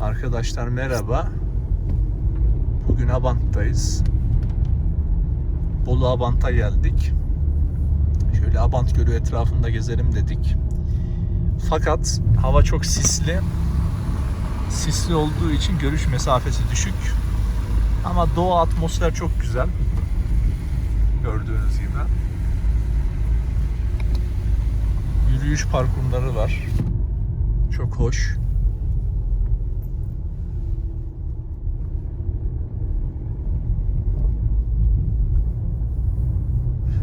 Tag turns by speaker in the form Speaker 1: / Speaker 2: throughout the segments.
Speaker 1: Arkadaşlar merhaba. Bugün Abant'tayız. Bolu Abant'a geldik. Şöyle Abant Gölü etrafında gezelim dedik. Fakat hava çok sisli. Sisli olduğu için görüş mesafesi düşük. Ama doğa atmosfer çok güzel. Gördüğünüz gibi. Yürüyüş parkurları var. Çok hoş.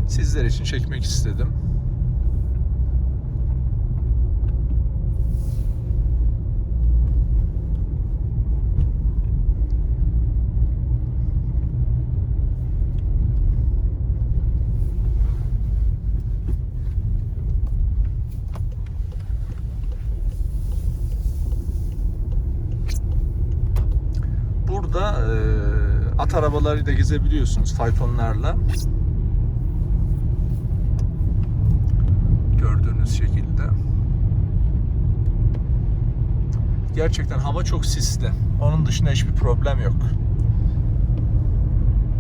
Speaker 1: Sizler için çekmek istedim. Burada e, at arabalarıyla gezebiliyorsunuz faytonlarla. Gördüğünüz şekilde. Gerçekten hava çok sisli. Onun dışında hiçbir problem yok.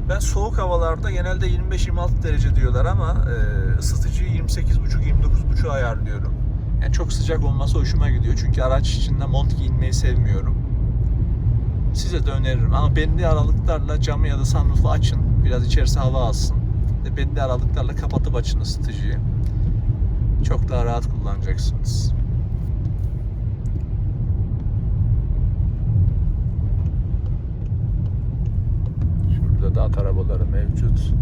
Speaker 1: Ben soğuk havalarda genelde 25-26 derece diyorlar ama e, ısıtıcıyı 28,5-29,5 ayarlıyorum. Yani çok sıcak olması hoşuma gidiyor. Çünkü araç içinde mont giyinmeyi sevmiyorum. Size de öneririm ama belli aralıklarla camı ya da sunroof'u açın. Biraz içerisi hava alsın. Ve belli aralıklarla kapatıp açın ısıtıcıyı. Çok daha rahat kullanacaksınız. Şurada da at arabaları mevcut.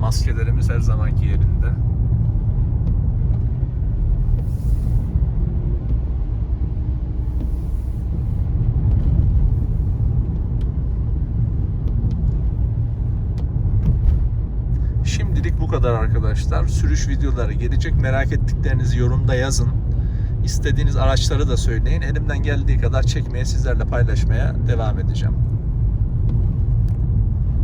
Speaker 1: Maskelerimiz her zamanki yerinde. Şimdilik bu kadar arkadaşlar. Sürüş videoları gelecek. Merak ettiklerinizi yorumda yazın. İstediğiniz araçları da söyleyin. Elimden geldiği kadar çekmeye, sizlerle paylaşmaya devam edeceğim.